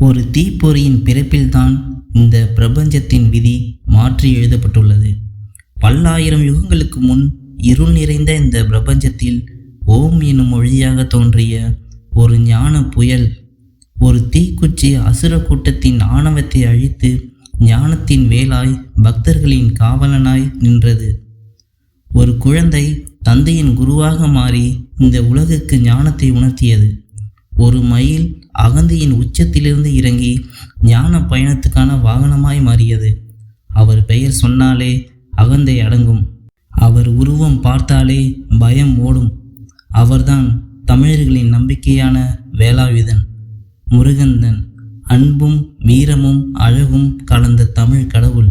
ஒரு தீப்பொறியின் பிறப்பில்தான் இந்த பிரபஞ்சத்தின் விதி மாற்றி எழுதப்பட்டுள்ளது. பல்லாயிரம் யுகங்களுக்கு முன் இருள் நிறைந்த இந்த பிரபஞ்சத்தில் ஓம் எனும் மொழியாக தோன்றிய ஒரு ஞான புயல் ஒரு தீக்குச்சி அசுர கூட்டத்தின் ஆணவத்தை அழித்து ஞானத்தின் வேலாய் பக்தர்களின் காவலனாய் நின்றது. ஒரு குழந்தை தந்தையின் குருவாக மாறி இந்த உலகுக்கு ஞானத்தை உணர்த்தியது. ஒரு மயில் அகந்தியின் உச்சத்திலிருந்து இறங்கி ஞான பயணத்துக்கான வாகனமாய் மாறியது. அவர் பெயர் சொன்னாலே அகந்தை அடங்கும். அவர் உருவம் பார்த்தாலே பயம் ஓடும். அவர்தான் தமிழர்களின் நம்பிக்கையான வேலாயுதன் முருகந்தன். அன்பும் வீரமும் அழகும் கலந்த தமிழ் கடவுள்.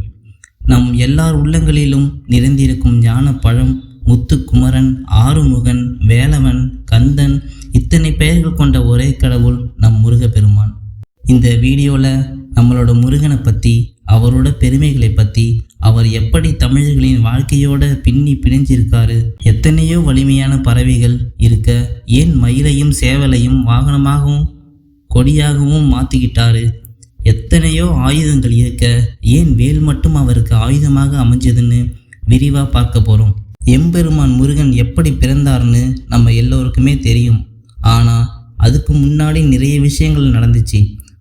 நம் எல்லார் உள்ளங்களிலும் நிறைந்திருக்கும் ஞான பழம் முத்துக்குமரன் ஆறுமுகன் வேலவன் கந்தன் இத்தனை பெயர்கள் கொண்ட ஒரே கடவுள் நம் முருகப்பெருமான். இந்த வீடியோவில் நம்மளோட முருகனை பற்றி அவரோட பெருமைகளை பற்றி அவர் எப்படி தமிழர்களின் வாழ்க்கையோட பின்னி பிணைஞ்சிருக்காரு எத்தனையோ வலிமையான பறவைகள் இருக்க ஏன் மயிலையும் சேவலையும் வாகனமாகவும் கொடியாகவும் மாற்றிக்கிட்டாரு எத்தனையோ ஆயுதங்கள் இருக்க ஏன் வேல் மட்டும் அவருக்கு ஆயுதமாக அமைஞ்சதுன்னு விரிவாக பார்க்க போகிறோம் எம்பெருமான் முருகன் எப்படி பிறந்தார்னு நம்ம எல்லோருக்குமே தெரியும். ஆனால் அதுக்கு முன்னாடி நிறைய விஷயங்கள் நடந்துச்சு.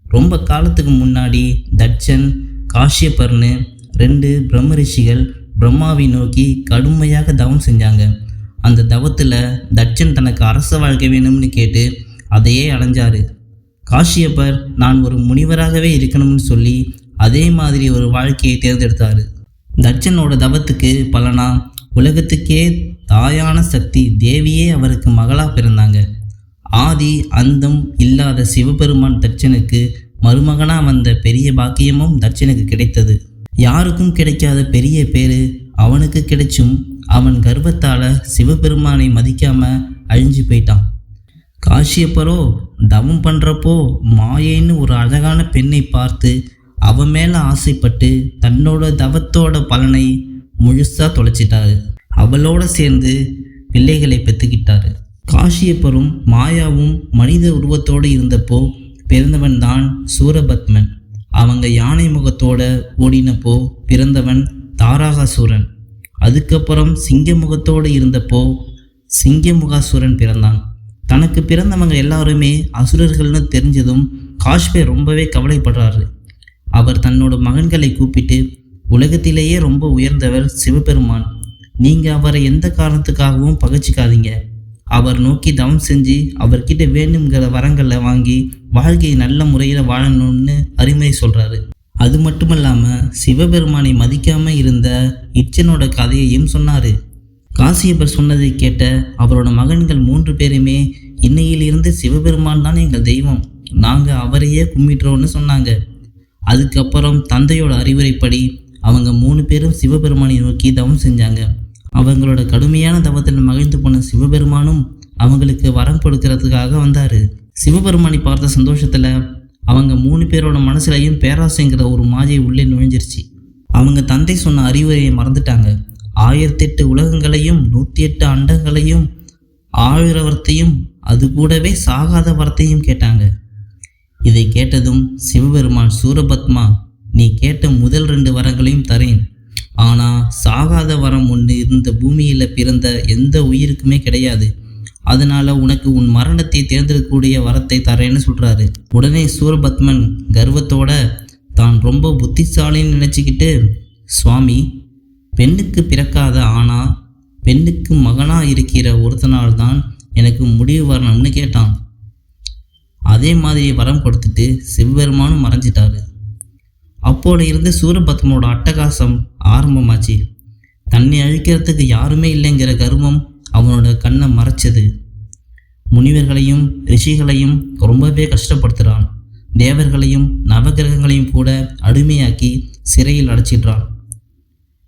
ரொம்ப காலத்துக்கு முன்னாடி தட்சன் காஷ்யப்பர்னு ரெண்டு பிரம்ம ரிஷிகள் பிரம்மாவை நோக்கி கடுமையாக தவம் செஞ்சாங்க. அந்த தவத்தில் தட்சன் தனக்கு அரச வாழ்க்கை வேணும்னு கேட்டு அதையே அடைஞ்சாரு. காஷ்யப்பர் நான் ஒரு முனிவராகவே இருக்கணும்னு சொல்லி அதே மாதிரி ஒரு வாழ்க்கையை தேர்ந்தெடுத்தார். தட்சனோட தவத்துக்கு பலனா உலகத்துக்கே தாயான சக்தி தேவியே அவருக்கு மகளாக பிறந்தாங்க. ஆதி அந்தம் இல்லாத சிவபெருமான் தட்சனுக்கு மருமகனாக வந்த பெரிய பாக்கியமும் தட்சனுக்கு கிடைத்தது. யாருக்கும் கிடைக்காத பெரிய பேரு அவனுக்கு கிடைச்சும் அவன் கர்வத்தால் சிவபெருமானை மதிக்காம அழிஞ்சு போயிட்டான். காஷியப்பரோ தவம் பண்ணுறப்போ மாயேன்னு ஒரு அழகான பெண்ணை பார்த்து அவன் மேலே ஆசைப்பட்டு தன்னோட தவத்தோட பலனை முழுசாக தொலைச்சிட்டாரு. அவளோட சேர்ந்து பிள்ளைகளை பெற்றுக்கிட்டாரு காஷியப்பரும் மாயாவும் மனித உருவத்தோடு இருந்தப்போ பிறந்தவன் தான் சூரபத்மன். அவங்க யானை முகத்தோட ஓடினப்போ பிறந்தவன் தாராகாசூரன். அதுக்கப்புறம் சிங்க முகத்தோடு இருந்தப்போ சிங்கமுகாசூரன் பிறந்தான். தனக்கு பிறந்தவங்க எல்லாருமே அசுரர்கள்னு தெரிஞ்சதும் காஷ்மீர் ரொம்பவே கவலைப்படுறாரு. அவர் தன்னோட மகன்களை கூப்பிட்டு உலகத்திலேயே ரொம்ப உயர்ந்தவர் சிவபெருமான். நீங்கள் அவரை எந்த காரணத்துக்காகவும் பகச்சிக்காதீங்க. அவர் நோக்கி தவம் செஞ்சு அவர்கிட்ட வேணுங்கிற வரங்களை வாங்கி வாழ்க்கையை நல்ல முறையில் வாழணும்னு அறிமுறை சொல்கிறாரு அது மட்டும் இல்லாமல் சிவபெருமானை மதிக்காமல் இருந்த இச்சனோட கதையையும் சொன்னார். காசியப்பர் சொன்னதை கேட்ட அவரோட மகன்கள் மூன்று பேருமே இன்னையிலிருந்து சிவபெருமான் தான் எங்கள் தெய்வம். நாங்கள் அவரையே கும்பிட்டுறோம்னு சொன்னாங்க. அதுக்கப்புறம் தந்தையோட அறிவுரைப்படி அவங்க மூணு பேரும் சிவபெருமானை நோக்கி தவம் செஞ்சாங்க. அவங்களோட கடுமையான தவத்தில் மகிழ்ந்து போன சிவபெருமானும் அவங்களுக்கு வரம் கொடுக்கறதுக்காக வந்தார். சிவபெருமானை பார்த்த சந்தோஷத்தில் அவங்க மூணு பேரோட மனசுலையும் பேராசைங்கிற ஒரு மாயை உள்ளே நுழைஞ்சிருச்சு. அவங்க தந்தை சொன்ன அறிவுரையை மறந்துட்டாங்க. ஆயிரத்தெட்டு உலகங்களையும் நூற்றி எட்டு அண்டங்களையும் ஆழிரவர்த்தையும் அது கூடவே சாகாத வரத்தையும் கேட்டாங்க. இதை கேட்டதும் சிவபெருமான் சூரபத்மா நீ கேட்ட முதல் ரெண்டு வரங்களையும் தரேன். ஆனால் ஆகாத வரம் ஒன்று இந்த பூமியில் பிறந்த எந்த உயிருக்குமே கிடையாது. அதனால உனக்கு உன் மரணத்தை தேர்ந்தெடுக்கக்கூடிய வரத்தை தரேன்னு சொல்கிறாரு உடனே சூரபத்மன் கர்வத்தோட தான் ரொம்ப புத்திசாலின்னு நினச்சிக்கிட்டு சுவாமி பெண்ணுக்கு பிறக்காத ஆனா பெண்ணுக்கு மகனாக இருக்கிற ஒருத்தனால் தான் எனக்கு முடிவு வரணும்னு கேட்டான். அதே மாதிரி வரம் கொடுத்துட்டு சிவபெருமானும் மறைஞ்சிட்டாரு. அப்போல இருந்து சூரபத்மனோட அட்டகாசம் ஆரம்பமாச்சு. தன்னை அழிக்கிறதுக்கு யாருமே இல்லைங்கிற கர்வம் அவனோட கண்ணை மறைச்சது. முனிவர்களையும் ரிஷிகளையும் ரொம்பவே கஷ்டப்படுத்துகிறான் தேவர்களையும் நவகிரகங்களையும் கூட அடிமையாக்கி சிறையில் அடைச்சிடுறான்.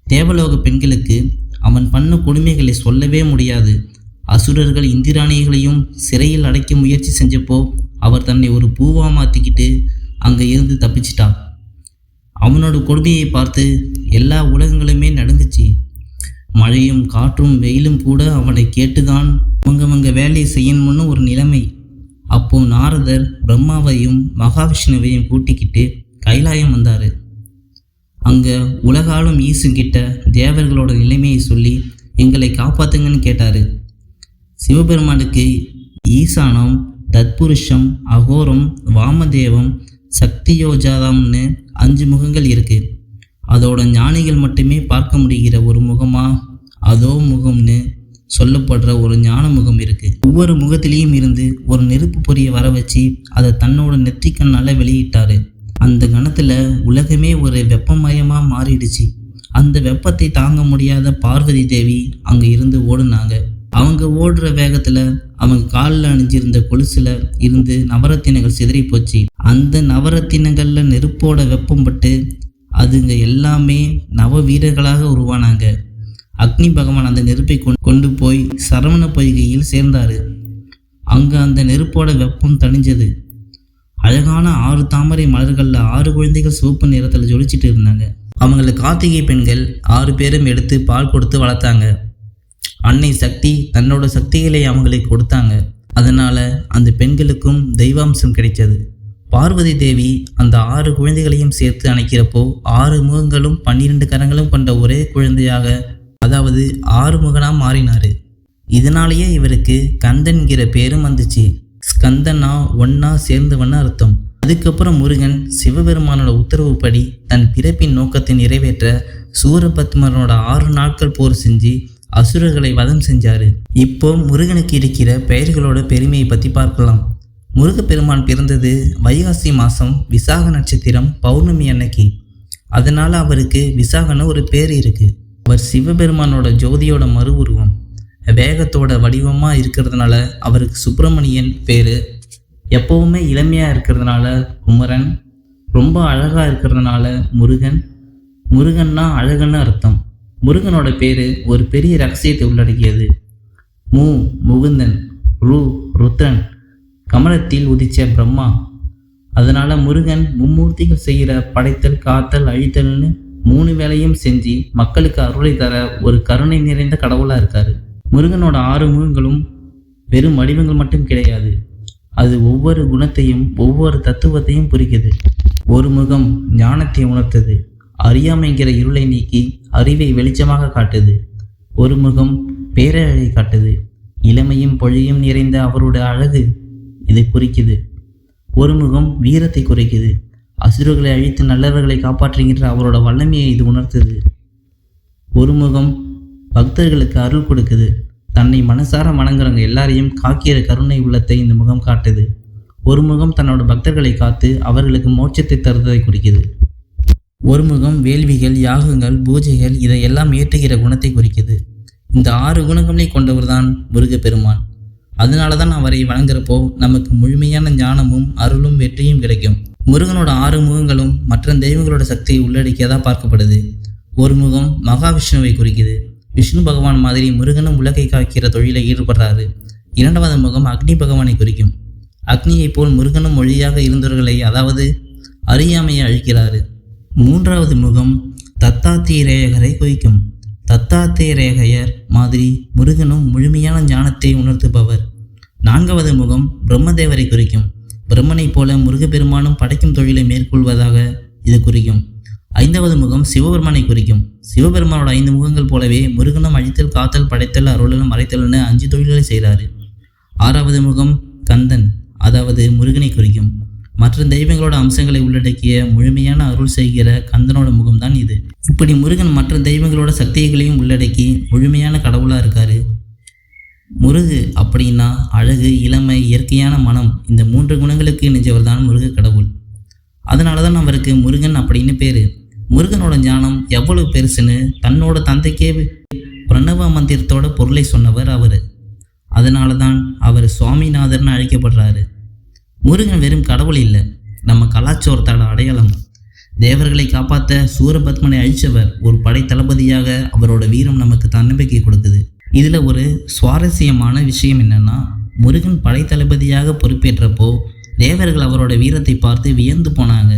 தேவலோக பெண்களுக்கு அவன் பண்ண கொடுமைகளை சொல்லவே முடியாது. அசுரர்கள் இந்திராணிகளையும் சிறையில் அடைக்க முயற்சி செஞ்சப்போ அவர் தன்னை ஒரு பூவா மாற்றிக்கிட்டு அங்கே இருந்து தப்பிச்சிட்டான். அவனோட கொடுமையை பார்த்து எல்லா உலகங்களுமே நடந்துச்சு மழையும் காற்றும் வெயிலும் கூட அவனை கேட்டுதான் அவங்கவங்க வேலையை செய்யணும்னு ஒரு நிலைமை. அப்போ நாரதர் பிரம்மாவையும் மகாவிஷ்ணுவையும் கூட்டிக்கிட்டு கைலாயம் வந்தார். அங்கே உலகாலும் ஈசுங்கிட்ட தேவர்களோட நிலைமையை சொல்லி எங்களை காப்பாத்துங்கன்னு கேட்டார். சிவபெருமானுக்கு ஈசானம் தத்புருஷம் அகோரம் வாமதேவம் சக்தியோஜாதம்னு அஞ்சு முகங்கள் இருக்கு. அதோட ஞானிகள் மட்டுமே பார்க்க முடிகிற ஒரு முகமாக அதோ முகம்னு சொல்லப்படுற ஒரு ஞான முகம் இருக்குது ஒவ்வொரு முகத்திலையும் இருந்து ஒரு நெருப்பு பொரிய வர வச்சு அதை தன்னோட நெற்றிக்கண்ணால் வெளியிட்டார். அந்த கணத்தில் உலகமே ஒரு வெப்பமயமாக மாறிடுச்சு. அந்த வெப்பத்தை தாங்க முடியாத பார்வதி தேவி அங்கே இருந்து ஓடுனாங்க. அவங்க ஓடுற வேகத்தில் அவங்க காலில் அணிஞ்சிருந்த கொலுசில் இருந்து நவரத்தினங்கள் சிதறி போச்சு. அந்த நவரத்தினங்களில் நெருப்போட வெப்பம் பட்டு அதுங்க எல்லாமே நவ வீரர்களாக உருவானாங்க. அக்னி பகவான் அந்த நெருப்பை கொண்டு- கொண்டு போய் சரவண பொய்கையில் சேர்ந்தார். அங்கு அந்த நெருப்போட வெப்பம் தணிஞ்சது. அழகான ஆறு தாமரை மலர்களில் ஆறு குழந்தைகள் சிவப்பு நிறத்தில் ஜொலிச்சிட்டு இருந்தாங்க. அவங்கள கார்த்திகை பெண்கள் ஆறு பேரும் எடுத்து பால் கொடுத்து வளர்த்தாங்க. அன்னை சக்தி தன்னோட சக்திகளை அவங்களுக்கு கொடுத்தாங்க. அதனால அந்த பெண்களுக்கும் தெய்வாம்சம் கிடைச்சது. பார்வதி தேவி அந்த ஆறு குழந்தைகளையும் சேர்த்து அணைக்கிறப்போ ஆறு முகங்களும் பன்னிரண்டு கரங்களும் கொண்ட ஒரே குழந்தையாக அதாவது ஆறுமுகனாக மாறினார். மாறினாரு இதனாலேயே இவருக்கு கந்தன்கிற பேரும் வந்துச்சு. ஸ்கந்தனா ஒன்னா சேர்ந்தவன்னு அர்த்தம். அதுக்கப்புறம் முருகன் சிவபெருமானோட உத்தரவுப்படி தன் பிறப்பின் நோக்கத்தை நிறைவேற்ற சூரபத்மனோட ஆறு நாட்கள் போர் செஞ்சு அசுரர்களை வதம் செஞ்சார். இப்போ முருகனுக்கு இருக்கிற பெயர்களோட பெருமையை பற்றி பார்க்கலாம். முருகப்பெருமான் பிறந்தது வைகாசி மாதம் விசாக நட்சத்திரம் பௌர்ணமி அன்னைக்கு. அதனால் அவருக்கு விசாகன்னு ஒரு பேர் இருக்குது அவர் சிவபெருமானோட ஜோதியோட மறு உருவம் வேகத்தோட வடிவமாக இருக்கிறதுனால அவருக்கு சுப்பிரமணியன் பேர். எப்போவுமே இளமையாக இருக்கிறதுனால குமரன். ரொம்ப அழகாக இருக்கிறதுனால முருகன். முருகன்னா அழகன்னு அர்த்தம். முருகனோட பேர் ஒரு பெரிய ரகசியத்தை உள்ளடக்கியது. மு. முகுந்தன் ரு. ருத்ரன் கமலத்தில் உதிச்ச பிரம்மா. அதனால் முருகன் மும்மூர்த்திகள் செய்கிற படைத்தல் காத்தல் அழித்தல்னு மூணு வேலையும் செஞ்சு மக்களுக்கு அருளை தர ஒரு கருணை நிறைந்த கடவுளாக இருக்காரு. முருகனோட ஆறு முகங்களும் வெறும் வடிவங்கள் மட்டும் கிடையாது. அது ஒவ்வொரு குணத்தையும் ஒவ்வொரு தத்துவத்தையும் குறிக்குது ஒரு முகம் ஞானத்தை உணர்த்தது. அறியாமைங்கிற இருளை நீக்கி அறிவை வெளிச்சமாக காட்டுது. ஒரு முகம் பேரழகை காட்டுது. இளமையும் பொழியும் நிறைந்த அவரோட அழகு இது குறிக்குது. ஒரு முகம் வீரத்தை குறைக்குது. அசுரர்களை அழித்து நல்லவர்களை காப்பாற்றுகின்ற அவரோட வல்லமையை இது உணர்த்துது. ஒரு முகம் பக்தர்களுக்கு அருள் கொடுக்குது. தன்னை மனசார வணங்குறவங்க எல்லாரையும் காக்கிற கருணை உள்ளத்தை இந்த முகம் காட்டுது. ஒரு முகம் தன்னோட பக்தர்களை காத்து அவர்களுக்கு மோட்சத்தை தருவதை குறிக்குது. ஒரு முகம் வேள்விகள் யாகங்கள் பூஜைகள் இதையெல்லாம் ஏற்றுகிற குணத்தை குறிக்குது. இந்த ஆறு குணங்களை கொண்டவர் தான் முருகப்பெருமான். அதனால தான் அவரை வணங்குறப்போ நமக்கு முழுமையான ஞானமும் அருளும் வெற்றியும் கிடைக்கும். முருகனோட ஆறு முகங்களும் மற்ற தெய்வங்களோட சக்தியை உள்ளடக்கியதாக பார்க்கப்படுது. ஒரு முகம் மகாவிஷ்ணுவை குறிக்குது. விஷ்ணு பகவான் மாதிரி முருகனும் உலகை காக்கிற தொழிலை ஈடுபடுறாரு. இரண்டாவது முகம் அக்னி பகவானை குறிக்கும். அக்னியைப் போல் முருகனும் மொழியாக இருந்தவர்களை அதாவது அறியாமையை அழிக்கிறாரு. மூன்றாவது முகம் தத்தாத்திரேயகரை குறிக்கும். தத்தாத்திரேயர் மாதிரி முருகனும் முழுமையான ஞானத்தை உணர்த்துபவர். நான்காவது முகம் பிரம்மதேவரை குறிக்கும். பிரம்மனைப் போல முருகப்பெருமானும் படைக்கும் தொழிலை மேற்கொள்வதாக இது குறிக்கும். ஐந்தாவது முகம் சிவபெருமானை குறிக்கும். சிவபெருமானோட ஐந்து முகங்கள் போலவே முருகனும் அழித்தல் காத்தல் படைத்தல் அருளலும் மறைத்தல்னு அஞ்சு தொழில்களை செய்கிறாரு ஆறாவது முகம் கந்தன் அதாவது முருகனை குறிக்கும். மற்ற தெய்வங்களோட அம்சங்களை உள்ளடக்கிய முழுமையான அருள் செய்கிற கந்தனோட முகம்தான் இது. இப்படி முருகன் மற்ற தெய்வங்களோட சக்திகளையும் உள்ளடக்கி முழுமையான கடவுளாக இருக்காரு. முருகு அப்படின்னா அழகு இளமை இயற்கையான மனம் இந்த மூன்று குணங்களுக்கு இணைஞ்சவர் தான் முருக கடவுள். அதனால தான் அவருக்கு முருகன் அப்படின்னு பேர். முருகனோட ஞானம் எவ்வளவு பெருசுன்னு தன்னோட தந்தைக்கே பிரணவ மந்திரத்தோட பொருளை சொன்னவர் அவர். அதனால தான் அவர் சுவாமிநாதர்னு அழைக்கப்படுறாரு. முருகன் வெறும் கடவுள் இல்லை நம்ம கலாச்சாரத்தோட அடையாளம். தேவர்களை காப்பாற்ற சூரபத்மனை அழிச்சவர் ஒரு படை தளபதியாக அவரோட வீரம் நமக்கு தன்னம்பிக்கை கொடுக்குது. இதில் ஒரு சுவாரஸ்யமான விஷயம் என்னன்னா முருகன் படை தளபதியாக பொறுப்பேற்றப்போ தேவர்கள் அவரோட வீரத்தை பார்த்து வியந்து போனாங்க.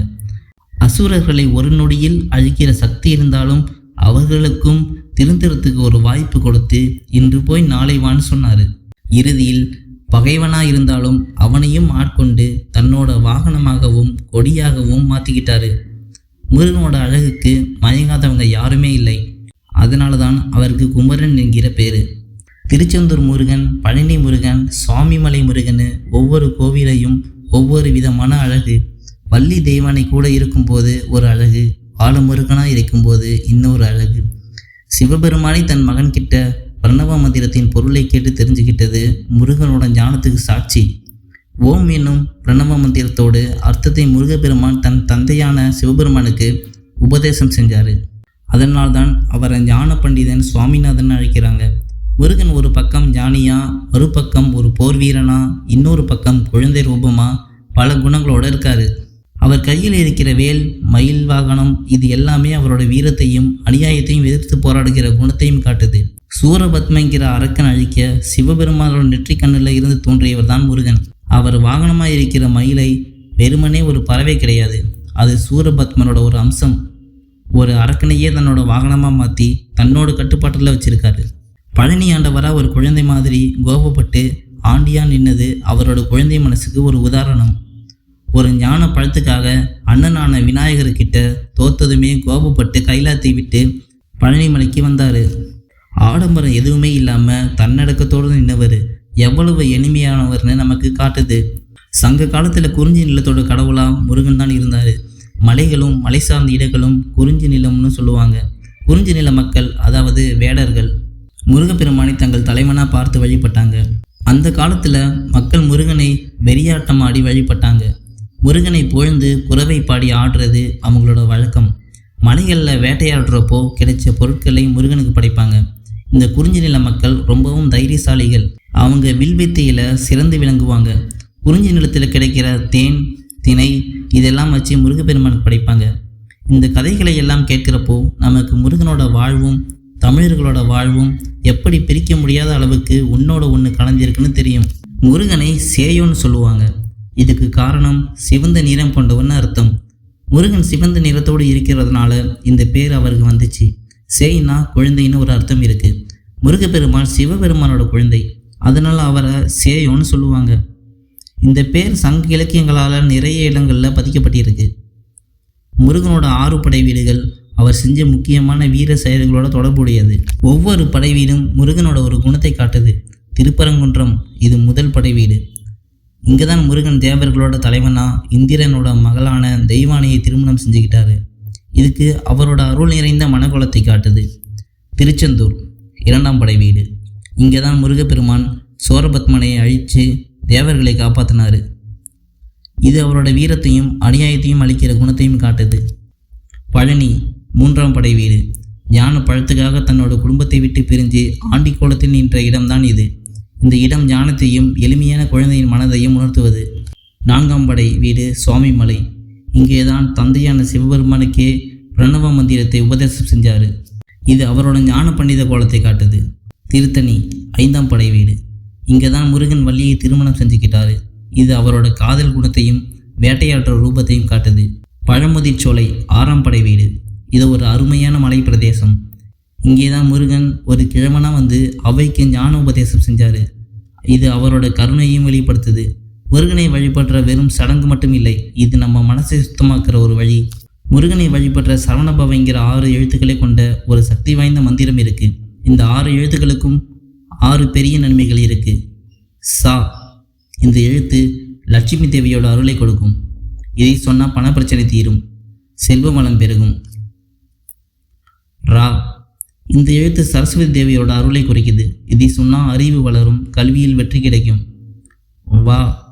அசுரர்களை ஒரு நொடியில் அழிக்கிற சக்தி இருந்தாலும் அவர்களுக்கும் திருந்துறதுக்கு ஒரு வாய்ப்பு கொடுத்து இன்று போய் நாளை வான்னு சொன்னார். இறுதியில் பகைவனா இருந்தாலும் அவனையும் ஆட்கொண்டு தன்னோட வாகனமாகவும் கொடியாகவும் மாற்றிக்கிட்டாரு முருகனோட அழகுக்கு மயங்காதவங்க யாருமே இல்லை. அதனால தான் அவருக்கு குமரன் என்கிற பேர். திருச்செந்தூர் முருகன் பழனி முருகன் சுவாமிமலை முருகன் ஒவ்வொரு கோவிலையும் ஒவ்வொரு விதமான அழகு. வள்ளி தெய்வானை கூட இருக்கும்போது ஒரு அழகு. ஆலமுருகனாக இருக்கும்போது இன்னொரு அழகு. சிவபெருமானை தன் மகன்கிட்ட பிரணவ மந்திரத்தின் பொருளை கேட்டு தெரிஞ்சுக்கிட்டது முருகனோட ஞானத்துக்கு சாட்சி. ஓம் என்னும் பிரணவ மந்திரத்தோடு அர்த்தத்தை முருகப்பெருமான் தன் தந்தையான சிவபெருமானுக்கு உபதேசம் செஞ்சார். அதனால்தான் அவரை ஞான பண்டிதன் சுவாமிநாதன் அழைக்கிறாங்க. முருகன் ஒரு பக்கம் ஞானியா மறுபக்கம் ஒரு போர் வீரனா இன்னொரு பக்கம் குழந்தை ரூபமா பல குணங்களோட இருக்காரு. அவர் கையில் இருக்கிற வேல் மயில் வாகனம் இது எல்லாமே அவரோட வீரத்தையும் அநியாயத்தையும் எதிர்த்து போராடுகிற குணத்தையும் காட்டுது. சூரபத்மங்கிற அரக்கன் அழிக்க சிவபெருமானோட நெற்றிக் கண்ணில் இருந்து தோன்றியவர் தான் முருகன். அவர் வாகனமாக இருக்கிற மயிலை வெறுமனே ஒரு பறவை கிடையாது. அது சூரபத்மனோட ஒரு அம்சம். ஒரு அரக்கனையே தன்னோட வாகனமாக மாற்றி தன்னோட கட்டுப்பாட்டில் வச்சிருக்காரு. பழனி ஆண்டவராக ஒரு குழந்தை மாதிரி கோபப்பட்டு ஆண்டியா நின்னது அவரோட குழந்தை மனசுக்கு ஒரு உதாரணம். ஒரு ஞான பழத்துக்காக அண்ணனான விநாயகர்கிட்ட தோத்ததுமே கோபப்பட்டு கைலாத்தை விட்டு பழனி மலைக்கு வந்தார். ஆடம்பரம் எதுவுமே இல்லாமல் தன்னடக்கத்தோடு நின்றவர் எவ்வளவு எளிமையானவர்னு நமக்கு காட்டுது. சங்க காலத்தில் குறிஞ்சி நிலத்தோட கடவுளாக முருகன் தான் இருந்தார். மலைகளும் மலை சார்ந்த இடங்களும் குறிஞ்சி நிலம்னு சொல்லுவாங்க. குறிஞ்சி நில மக்கள் அதாவது வேடர்கள். முருகப்பெருமானை தங்கள் தலைவனாக பார்த்து வழிபட்டாங்க. அந்த காலத்தில் மக்கள் முருகனை வெறியாட்டம் ஆடி வழிபட்டாங்க. முருகனை புகழ்ந்து குறவை பாடி ஆடுறது அவங்களோட வழக்கம். மலைகளில் வேட்டையாடுறப்போ கிடைச்ச பொருட்களை முருகனுக்கு படைப்பாங்க. இந்த குறிஞ்சி நில மக்கள் ரொம்பவும் தைரியசாலிகள். அவங்க வில்வித்தையில் சிறந்து விளங்குவாங்க. குறிஞ்சி நிலத்தில் கிடைக்கிற தேன் திணை இதெல்லாம் வச்சு முருகப்பெருமானுக்கு படைப்பாங்க. இந்த கதைகளை எல்லாம் கேட்குறப்போ நமக்கு முருகனோட வாழ்வும் தமிழர்களோட வாழ்வும் எப்படி பிரிக்க முடியாத அளவுக்கு உன்னோட ஒன்று கலந்திருக்குன்னு தெரியும். முருகனை சேயோன்னு சொல்லுவாங்க. இதுக்கு காரணம் சிவந்த நிறம் கொண்டவன்னு அர்த்தம். முருகன் சிவந்த நிறத்தோடு இருக்கிறதுனால இந்த பேர் அவருக்கு வந்துச்சு. சேய்னா குழந்தைன்னு ஒரு அர்த்தம் இருக்குது முருகப்பெருமான் சிவபெருமானோட குழந்தை. அதனால் அவரை சேயோன்னு சொல்லுவாங்க. இந்த பேர் சங்க இலக்கியங்களால் நிறைய இடங்களில் பதிக்கப்பட்டிருக்கு. முருகனோட ஆறு படை வீடுகள் அவர் செஞ்ச முக்கியமான வீர செயல்களோட தொடர்புடையது. ஒவ்வொரு படை வீடும் முருகனோட ஒரு குணத்தை காட்டுது. திருப்பரங்குன்றம் இது முதல் படை வீடு இங்கே தான் முருகன் தேவர்களோட தலைவனா இந்திரனோட மகளான தெய்வானையை திருமணம் செஞ்சுக்கிட்டாரு. இதுக்கு அவரோட அருள் நிறைந்த மனகுலத்தை காட்டுது. திருச்செந்தூர் இரண்டாம் படை வீடு இங்கே தான் முருகப்பெருமான் சோரபத்மனை அழித்து தேவர்களை காப்பாற்றினார் இது அவரோட வீரத்தையும் அநியாயத்தையும் அளிக்கிற குணத்தையும் காட்டுது. பழனி மூன்றாம் படை வீடு. ஞான பழத்துக்காக தன்னோட குடும்பத்தை விட்டு பிரிஞ்சு ஆண்டி கோலத்தில் நின்ற இடம்தான் இது. இந்த இடம் ஞானத்தையும் எளிமையான குழந்தையின் மனதையும் உணர்த்துவது. நான்காம் படை வீடு சுவாமிமலை. இங்கேதான் தந்தையான சிவபெருமானுக்கே பிரணவ மந்திரத்தை உபதேசம் செஞ்சார். இது அவரோட ஞான பண்டித கோலத்தை காட்டுது. திருத்தணி ஐந்தாம் படை வீடு. இங்கே தான் முருகன் வள்ளியை திருமணம் செஞ்சுக்கிட்டாரு. இது அவரோட காதல் குணத்தையும் வேட்டையாடுற ரூபத்தையும் காட்டுது. பழமுதிர்ச்சோலை ஆறாம் படை வீடு. இது ஒரு அருமையான மலை பிரதேசம் இங்கே தான் முருகன் ஒரு கிழவனாக வந்து அவைக்கு ஞான உபதேசம் செஞ்சார். இது அவரோட கருணையும் வெளிப்படுத்துது. முருகனை வழிபடுற வெறும் சடங்கு மட்டும் இல்லை இது நம்ம மனசை சுத்தமாக்குற ஒரு வழி. முருகனை வழிபடுற சரவணபவைங்கிற ஆறு எழுத்துக்களை கொண்ட ஒரு சக்தி வாய்ந்த மந்திரம் இருக்குது இந்த ஆறு எழுத்துக்களுக்கும் ஆறு பெரிய நன்மைகள் இருக்குது சா இந்த எழுத்து லட்சுமி தேவியோட அருளை கொடுக்கும். இதை சொன்னால் பணப்பிரச்சனை தீரும். செல்வ வளம் பெருகும். ரா. இந்த எழுத்து சரஸ்வதி தேவியோட அருளை குறிக்குது. இதை சொன்னால் அறிவு வளரும் கல்வியில் வெற்றி கிடைக்கும். வா.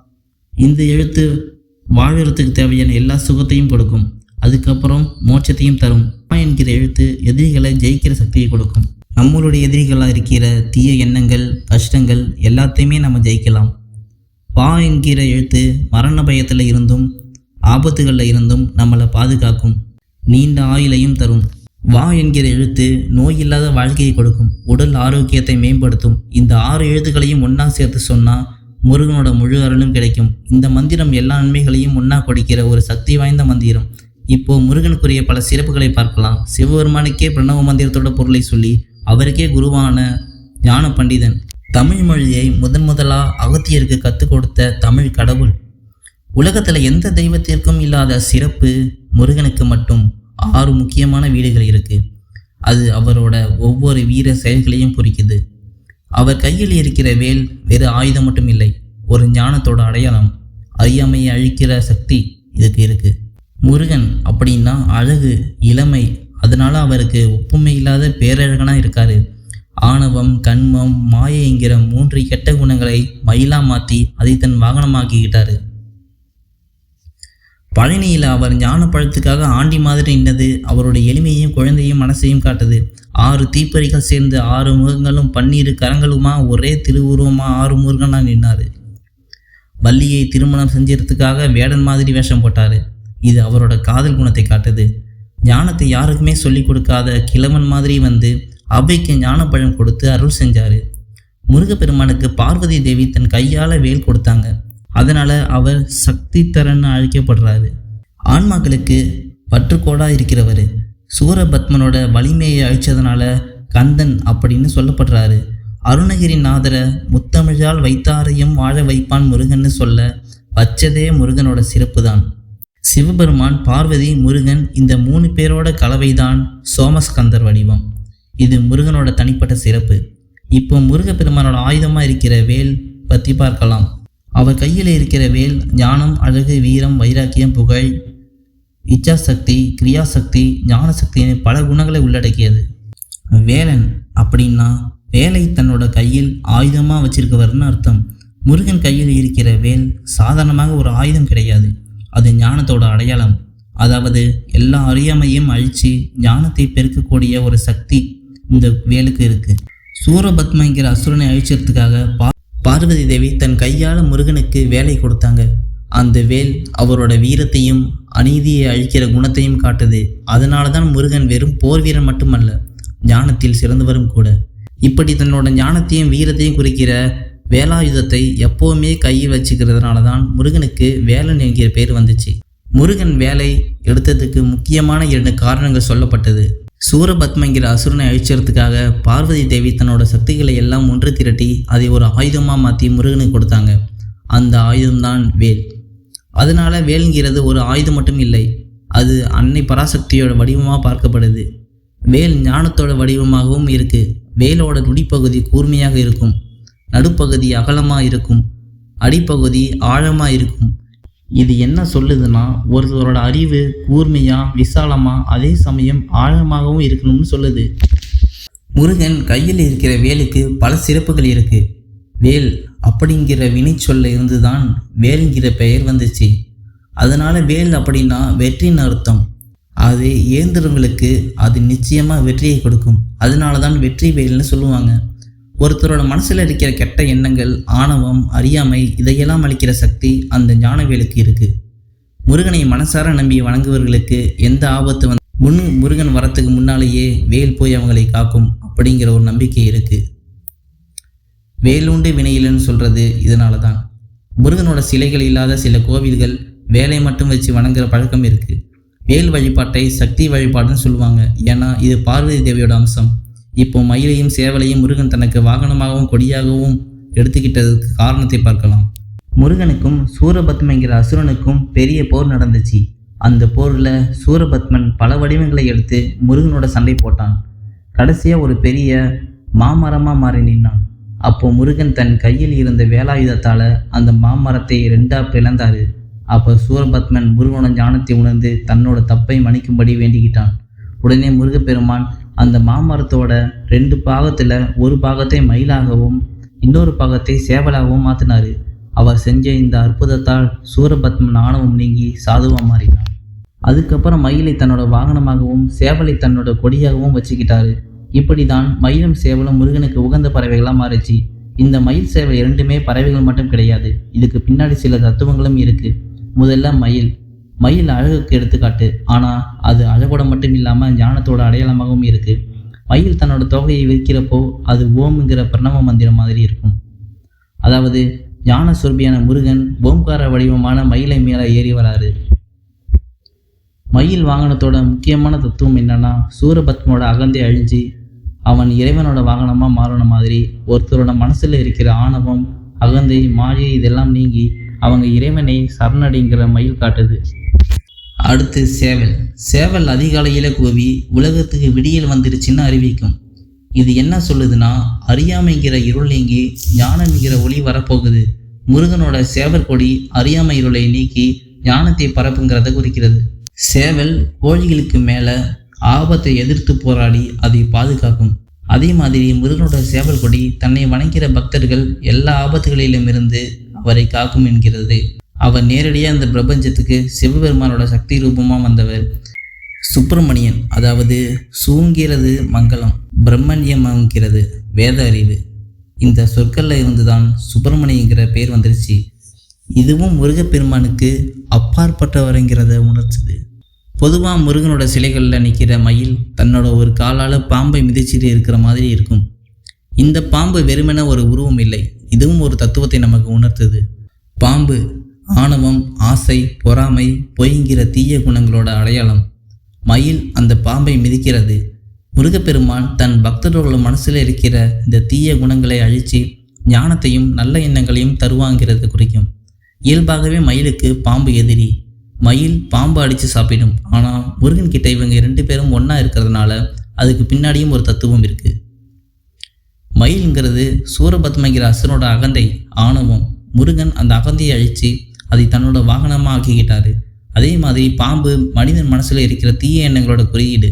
இந்த எழுத்து வாழறதுக்கு தேவையான எல்லா சுகத்தையும் கொடுக்கும். அதுக்கப்புறம் மோட்சத்தையும் தரும். வா என்கிற எழுத்து எதிரிகளை ஜெயிக்கிற சக்தியை கொடுக்கும். நம்மளுடைய எதிரிகளாக இருக்கிற தீய எண்ணங்கள் கஷ்டங்கள் எல்லாத்தையுமே நம்ம ஜெயிக்கலாம். வா என்கிற எழுத்து மரண பயத்தில் இருந்தும் ஆபத்துகளில் இருந்தும் நம்மளை பாதுகாக்கும். நீண்ட ஆயுளையும் தரும். வா என்கிற எழுத்து நோய் இல்லாத வாழ்க்கையை கொடுக்கும். உடல் ஆரோக்கியத்தை மேம்படுத்தும். இந்த ஆறு எழுத்துக்களையும் ஒன்றா சேர்த்து சொன்னால் முருகனோட முழு அருளும் கிடைக்கும். இந்த மந்திரம் எல்லா நன்மைகளையும் ஒன்றா கொடுக்கிற ஒரு சக்தி வாய்ந்த மந்திரம். இப்போ முருகனுக்குரிய பல சிறப்புகளை பார்க்கலாம். சிவபெருமானுக்கே பிரணவ மந்திரத்தோட பொருளை சொல்லி அவருக்கே குருவான ஞான பண்டிதன். தமிழ் மொழியை முதன் முதலாக அகத்தியருக்கு கற்றுக் கொடுத்த தமிழ் கடவுள். உலகத்தில் எந்த தெய்வத்திற்கும் இல்லாத சிறப்பு முருகனுக்கு மட்டும். ஆறு முக்கியமான வீடுகள் இருக்குது அது அவரோட ஒவ்வொரு வீர செயல்களையும் குறிக்குது. அவர் கையில் இருக்கிற வேல் வேறு ஆயுதம் மட்டும் இல்லை ஒரு ஞானத்தோட அடையாளம் அறியாமையை அழிக்கிற சக்தி இதுக்கு இருக்குது முருகன் அப்படின்னா அழகு இளமை அதனால் அவருக்கு ஒப்புமை இல்லாத பேரழகனாக இருக்கார். ஆணவம் கண்மம் மாயைங்கிற மூன்று கெட்ட குணங்களை மயிலா மாற்றி அதை தன் வாகனமாக்கிக்கிட்டாரு. பழனியில் அவர் ஞான பழத்துக்காக ஆண்டி மாதிரி நின்னது அவருடைய எளிமையும் குழந்தையும் மனசையும் காட்டுது. ஆறு தீப்பறிகள் சேர்ந்து ஆறு முகங்களும் பன்னீரு கரங்களுமா ஒரே திருவுருவமா ஆறு முருகனாக நின்னாரு. வள்ளியை திருமணம் செஞ்சதுக்காக வேடன் மாதிரி வேஷம் போட்டார். இது அவரோட காதல் குணத்தை காட்டுது. ஞானத்தை யாருக்குமே சொல்லிக் கொடுக்காத கிழவன் மாதிரி வந்து அவைக்கு ஞானப்பழம் கொடுத்து அருள் செஞ்சார். முருகப்பெருமானுக்கு பார்வதி தேவி தன் கையால் வேல் கொடுத்தாங்க. அதனால் அவர் சக்தி தரன்னு அழைக்கப்படுறாரு. ஆன்மாக்களுக்கு பற்றுக்கோடாக இருக்கிறவர். சூரபத்மனோட வலிமையை அழித்ததுனால கந்தன் அப்படின்னு சொல்லப்படுறாரு. அருணகிரிநாதரை முத்தமிழால் வைத்தாரையும் வாழ வைப்பான் முருகன்னு சொல்ல வச்சதே முருகனோட சிறப்பு தான் சிவபெருமான் பார்வதி முருகன் இந்த மூணு பேரோட கலவைதான் சோமஸ்கந்தர் வடிவம். இது முருகனோட தனிப்பட்ட சிறப்பு. இப்போ முருகப்பெருமானோட ஆயுதமாக இருக்கிற வேல் பற்றி பார்க்கலாம். அவர் கையில் இருக்கிற வேல் ஞானம் அழகு வீரம் வைராக்கியம் புகழ் இச்சாசக்தி கிரியாசக்தி ஞானசக்தின்னு பல குணங்களை உள்ளடக்கியது. வேலன் அப்படின்னா வேலை தன்னோட கையில் ஆயுதமாக வச்சிருக்கவர்னு அர்த்தம். முருகன் கையில் இருக்கிற வேல் சாதாரணமாக ஒரு ஆயுதம் கிடையாது. அது ஞானத்தோட அடையாளம். அதாவது எல்லா அறியாமையும் அழித்து ஞானத்தை பெருக்கக்கூடிய ஒரு சக்தி இந்த வேலுக்கு இருக்கு. சூரபத்மங்கிற அசுரனை அழிச்சதுக்காக பா பார்வதி தேவி தன் கையால் முருகனுக்கு வேலை கொடுத்தாங்க. அந்த வேல் அவரோட வீரத்தையும் அநீதியை அழிக்கிற குணத்தையும் காட்டுது. அதனால தான் முருகன் வெறும் போர் வீரன் மட்டுமல்ல ஞானத்தில் சிறந்தவரும் கூட. இப்படி தன்னோட ஞானத்தையும் வீரத்தையும் குறிக்கிற வேலாயுதத்தை எப்போவுமே கையில் வச்சுக்கிறதுனால தான் முருகனுக்கு வேலன் என்கிற பேர் வந்துச்சு. முருகன் வேலை எடுத்ததுக்கு முக்கியமான இரண்டு காரணங்கள் சொல்லப்பட்டது. சூரபத்மங்கிற அசுரனை அழிச்சறதுக்காக பார்வதி தேவி தன்னோட சக்திகளை எல்லாம் ஒன்று திரட்டி அதை ஒரு ஆயுதமாக மாற்றி முருகனுக்கு கொடுத்தாங்க. அந்த ஆயுதம்தான் வேல். அதனால வேல்ங்கிறது ஒரு ஆயுதம் மட்டும் இல்லை அது அன்னை பராசக்தியோட வடிவமாக பார்க்கப்படுது. வேல் ஞானத்தோட வடிவமாகவும் இருக்கு. வேலோட நுடிப்பகுதி கூர்மையாக இருக்கும். நடுப்பகுதி அகலமாக இருக்கும். அடிப்பகுதி ஆழமாக இருக்கும். இது என்ன சொல்லுதுன்னா ஒருத்தரோட அறிவு கூர்மையாக விசாலமாக அதே சமயம் ஆழமாகவும் இருக்கணும்னு சொல்லுது. முருகன் கையில் இருக்கிற வேலுக்கு பல சிறப்புகள் இருக்குது வேல் அப்படிங்கிற வினைச்சொல்ல இருந்து தான் வேல்ங்கிற பெயர் வந்துச்சு. அதனால் வேல் அப்படின்னா வெற்றின்னு அர்த்தம். அது இயந்திரங்களுக்கு அது நிச்சயமாக வெற்றியை கொடுக்கும். அதனால தான் வெற்றி வேல்னு சொல்லுவாங்க. ஒருத்தரோட மனசில் இருக்கிற கெட்ட எண்ணங்கள் ஆணவம் அறியாமை இதையெல்லாம் அளிக்கிற சக்தி அந்த ஞானவேலுக்கு இருக்குது முருகனை மனசார நம்பி வணங்குவர்களுக்கு எந்த ஆபத்து வந்து முன் முருகன் வரத்துக்கு முன்னாலேயே வேல் போய் அவங்களை காக்கும் அப்படிங்கிற ஒரு நம்பிக்கை இருக்குது வேலுண்டு வினையிலன்னு சொல்கிறது இதனால தான் முருகனோட சிலைகள் இல்லாத சில கோவில்கள் வேலை மட்டும் வச்சு வணங்குற பழக்கம் இருக்குது வேல் வழிபாட்டை சக்தி வழிபாடுன்னு சொல்லுவாங்க. ஏன்னா இது பார்வதி தேவியோட அம்சம். இப்போ மயிலையும் சேவலையும் முருகன் தனக்கு வாகனமாகவும் கொடியாகவும் எடுத்துக்கிட்டதுக்கு காரணத்தை பார்க்கலாம். முருகனுக்கும் சூரபத்மங்கிற அசுரனுக்கும் பெரிய போர் நடந்துச்சு. அந்த போரில் சூரபத்மன் பல வடிவங்களை எடுத்து முருகனோட சண்டை போட்டான். கடைசியாக ஒரு பெரிய மாமரமாக மாறி நின்னான். அப்போ முருகன் தன் கையில் இருந்த வேலாயுதத்தால் அந்த மாமரத்தை ரெண்டாக பிளந்தார். அப்போ சூரபத்மன் முருகனோட ஞானத்தை உணர்ந்து தன்னோட தப்பை மன்னிக்கும்படி வேண்டிக்கிட்டான். உடனே முருகப்பெருமான் அந்த மாமரத்தோட ரெண்டு பாகத்தில் ஒரு பாகத்தை மயிலாகவும் இன்னொரு பாகத்தை சேவலாகவும் மாற்றினாரு அவர் செஞ்ச இந்த அற்புதத்தால் சூரபத்மன் ஆணவம் நீங்கி சாதுவா மாறினான் அதுக்கப்புறம் மயிலை தன்னோட வாகனமாகவும் சேவலை தன்னோட கொடியாகவும் வச்சுக்கிட்டாரு. இப்படி தான் மயிலும் சேவலும் முருகனுக்கு உகந்த பறவைகளாக மாறிச்சு. இந்த மயில் சேவல் இரண்டுமே பறவைகள் மட்டும் கிடையாது. இதுக்கு பின்னாடி சில தத்துவங்களும் இருக்கு. முதல்ல மயில். மயில் அழகுக்கு எடுத்துக்காட்டு. ஆனால் அது அழகோட மட்டும் இல்லாமல் ஞானத்தோட அடையாளமாகவும் இருக்கு. மயில் தன்னோட தொகையை விற்கிறப்போ அது ஓம்ங்கிற பிரணவ மந்திரம் மாதிரி இருக்கும். அதாவது ஞான சுரபியான முருகன் ஓம்கார வடிவமான மயிலை மேலே ஏறி வராரு. மயில் வாகனத்தோட முக்கியமான தத்துவம் என்னன்னா சூரபத்மோட அகந்தை அழிஞ்சு அவன் இறைவனோட வாகனமாக மாறின மாதிரி ஒருத்தரோட மனசில் இருக்கிற ஆணவம் அகந்தை மாயை இதெல்லாம் நீங்கி அவங்க இறைவனை சரணடைங்கிற மயில் காட்டுது. அடுத்து சேவல். சேவல் அதிகாலையில் கூவி உலகத்துக்கு விடியல் வந்துருச்சுன்னு அறிவிக்கும். இது என்ன சொல்லுதுன்னா அறியாமைங்கிற இருள் நீங்கி ஞானம்ங்கிற ஒளி வரப்போகுது. முருகனோட சேவல் கொடி அறியாமை இருளை நீக்கி ஞானத்தை பரப்புங்கிறத குறிக்கிறது. சேவல் கோழிகளுக்கு மேலே ஆபத்தை எதிர்த்து போராடி அதை பாதுகாக்கும். அதே மாதிரி முருகனோட சேவல் கொடி தன்னை வணங்கிற பக்தர்கள் எல்லா ஆபத்துகளிலும் இருந்து அவரை காக்கும் என்கிறது. அவர் நேரடியாக இந்த பிரபஞ்சத்துக்கு சிவபெருமானோட சக்தி ரூபமாக வந்தவர். சுப்பிரமணியன் அதாவது சூங்கிறது மங்களம் பிரம்மண்யமாங்கிறது வேத அறிவு. இந்த சொற்களில் இருந்து தான் சுப்பிரமணியங்கிற பேர் வந்துருச்சு. இதுவும் முருகப்பெருமானுக்கு அப்பாற்பட்டவருங்கிறத உணர்த்துது. பொதுவாக முருகனோட சிலைகளில் நிற்கிற மயில் தன்னோட ஒரு காலால் பாம்பை மிதிச்சிட்டு இருக்கிற மாதிரி இருக்கும். இந்த பாம்பு வெறுமென ஒரு உருவம் இல்லை. இதுவும் ஒரு தத்துவத்தை நமக்கு உணர்த்துது. பாம்பு ஆணவம் ஆசை பொறாமை பொய்ங்கிற தீய குணங்களோட அடையாளம். மயில் அந்த பாம்பை மிதிக்கிறது. முருகப்பெருமான் தன் பக்தர்களோட மனசில் இருக்கிற இந்த தீய குணங்களை அழித்து ஞானத்தையும் நல்ல எண்ணங்களையும் தருவாங்கிறது குறிக்கும். இயல்பாகவே மயிலுக்கு பாம்பு எதிரி. மயில் பாம்பு அடித்து சாப்பிடும். ஆனால் முருகன் கிட்ட இவங்க ரெண்டு பேரும் ஒன்றா இருக்கிறதுனால அதுக்கு பின்னாடியும் ஒரு தத்துவம் இருக்குது மயில்ங்கிறது சூரபத்மங்கிற அசுரனோட அகந்தை. ஆணவம். முருகன் அந்த அகந்தையை அழித்து அதை தன்னோட வாகனமாக ஆக்கிக்கிட்டாரு அதே மாதிரி பாம்பு மனிதன் மனசில் இருக்கிற தீய எண்ணங்களோட குறியீடு.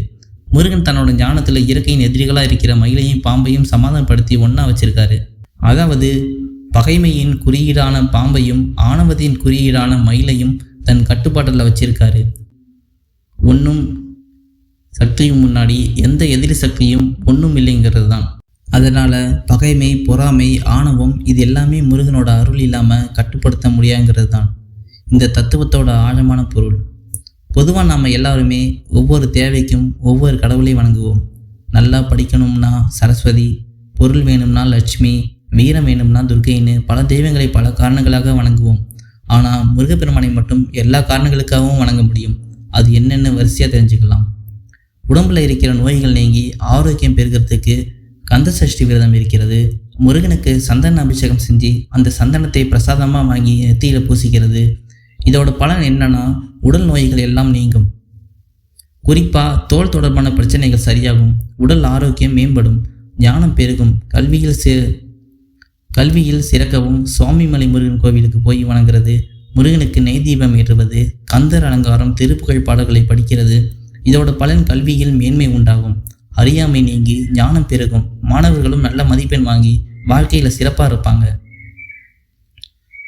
முருகன் தன்னோட ஞானத்தில் இயற்கையின் எதிரிகளாக இருக்கிற மயிலையும் பாம்பையும் சமாதானப்படுத்தி ஒன்றா வச்சிருக்காரு. அதாவது பகைமையின் குறியீடான பாம்பையும் ஆணவத்தின் குறியீடான மயிலையும் தன் கட்டுப்பாட்டில் வச்சிருக்காரு. ஒன்றும் சக்தியும் முன்னாடி எந்த எதிரி சக்தியும் ஒன்றும் இல்லைங்கிறது தான் அதனால் பகைமை பொறாமை ஆணவம் இது எல்லாமே முருகனோட அருள் இல்லாமல் கட்டுப்படுத்த முடியாங்கிறது தான் இந்த தத்துவத்தோட ஆழமான பொருள். பொதுவாக நாம் எல்லாருமே ஒவ்வொரு தேவைக்கும் ஒவ்வொரு கடவுளை வணங்குவோம். நல்லா படிக்கணும்னா சரஸ்வதி பொருள் வேணும்னா லட்சுமி வீரம் வேணும்னா துர்க்கைன்னு பல தெய்வங்களை பல காரணங்களாக வணங்குவோம். ஆனால் முருகப்பெருமானை மட்டும் எல்லா காரணங்களுக்காகவும் வணங்க முடியும். அது என்னென்னு வரிசையாக தெரிஞ்சுக்கலாம். உடம்பில் இருக்கிற நோய்கள் நீங்கி ஆரோக்கியம் பெறுகிறதுக்கு கந்த சஷ்டி விரதம் இருக்கிறது. முருகனுக்கு சந்தன அபிஷேகம் செஞ்சு அந்த சந்தனத்தை பிரசாதமாக வாங்கி நெத்தியில் பூசிக்கிறது. இதோட பலன் என்னன்னா உடல் நோய்கள் எல்லாம் நீங்கும். குறிப்பாக தோல் தொடர்பான பிரச்சனைகள் சரியாகும். உடல் ஆரோக்கியம் மேம்படும். ஞானம் பெருகும். கல்வியில் சி கல்வியில் சிறக்கவும் சுவாமிமலை முருகன் கோவிலுக்கு போய் வணங்குறது முருகனுக்கு நெய் தீபம் ஏற்றுவது கந்தர் அலங்காரம் திருப்புகழ் பாடல்களை படிக்கிறது. இதோட பலன் கல்வியில் மேன்மை உண்டாகும். அறியாமை நீங்கி ஞானம் பெருகும். மாணவர்களும் நல்ல மதிப்பெண் வாங்கி வாழ்க்கையில் சிறப்பாக இருப்பாங்க.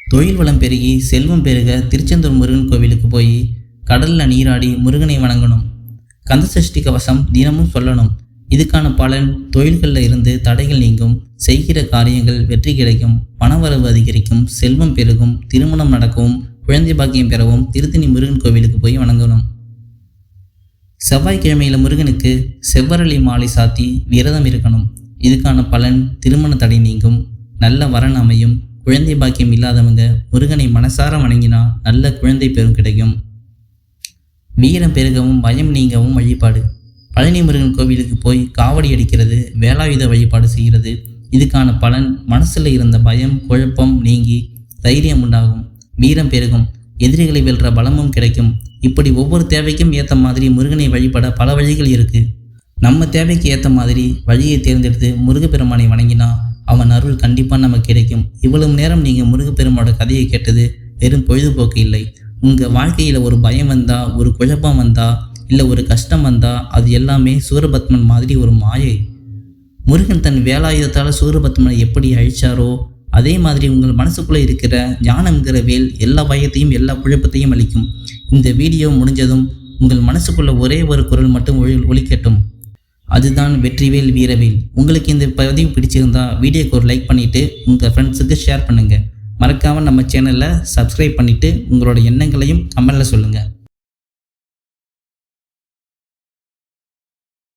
தொழில் வளம் பெருகி செல்வம் பெருக திருச்செந்தூர் முருகன் கோவிலுக்கு போய் கடலில் நீராடி முருகனை வணங்கணும். கந்த சஷ்டி கவசம் தினமும் சொல்லணும். இதுக்கான பலன் தொழில்களில் இருந்து தடைகள் நீங்கும். செய்கிற காரியங்கள் வெற்றி கிடைக்கும். பணவரவு அதிகரிக்கும். செல்வம் பெருகும். திருமணம் நடக்கவும் குழந்தை பாக்கியம் பெறவும் திருத்தணி முருகன் கோவிலுக்கு போய் வணங்கணும். செவ்வாய்க்கிழமையில் முருகனுக்கு செவ்வரளி மாலை சாத்தி விரதம் இருக்கணும். இதுக்கான பலன் திருமண தடை நீங்கும். நல்ல வரன் அமையும். குழந்தை பாக்கியம் இல்லாதவங்க முருகனை மனசார வணங்கினா நல்ல குழந்தை பெரும் கிடைக்கும். வீரம் பெருகவும் பயம் நீங்கவும் வழிபாடு. பழனி முருகன் கோவிலுக்கு போய் காவடி அடிக்கிறது வேலாயுத வழிபாடு செய்கிறது. இதுக்கான பலன் மனசில் இருந்த பயம் குழப்பம் நீங்கி தைரியம் உண்டாகும். வீரம் பெருகும். எதிரிகளை வெல்ற பலமும் கிடைக்கும். இப்படி ஒவ்வொரு தேவைக்கும் ஏற்ற மாதிரி முருகனை வழிபட பல வழிகள் இருக்குது நம்ம தேவைக்கு ஏற்ற மாதிரி வழியை தேர்ந்தெடுத்து முருகப்பெருமானை வணங்கினா அவன் அருள் கண்டிப்பாக நமக்கு கிடைக்கும். இவ்வளவு நேரம் நீங்கள் முருகப்பெருமானோட கதையை கேட்டது வெறும் பொழுதுபோக்கு இல்லை. உங்கள் வாழ்க்கையில் ஒரு பயம் வந்தால் ஒரு குழப்பம் வந்தால் இல்லை ஒரு கஷ்டம் வந்தால் அது எல்லாமே சூரபத்மன் மாதிரி ஒரு மாயை. முருகன் தன் வேலாயுதத்தால் சூரபத்மனை எப்படி அழிச்சாரோ அதே மாதிரி உங்கள் மனசுக்குள்ளே இருக்கிற ஞானம்ங்கிற வேல் எல்லா பயத்தையும் எல்லா குழப்பத்தையும் அளிக்கும். இந்த வீடியோ முடிஞ்சதும் உங்கள் மனசுக்குள்ள ஒரே ஒரு குரல் மட்டும் ஒளி ஒழிக்கட்டும் அதுதான் வெற்றிவேல் வீரவேல். உங்களுக்கு இந்த பதிவு பிடிச்சிருந்தா வீடியோக்கு ஒரு லைக் பண்ணிவிட்டு உங்கள் ஃப்ரெண்ட்ஸுக்கு ஷேர் பண்ணுங்கள் மறக்காமல் நம்ம சேனலை சப்ஸ்கிரைப் பண்ணிவிட்டு உங்களோட எண்ணங்களையும் கமெண்டில் சொல்லுங்கள்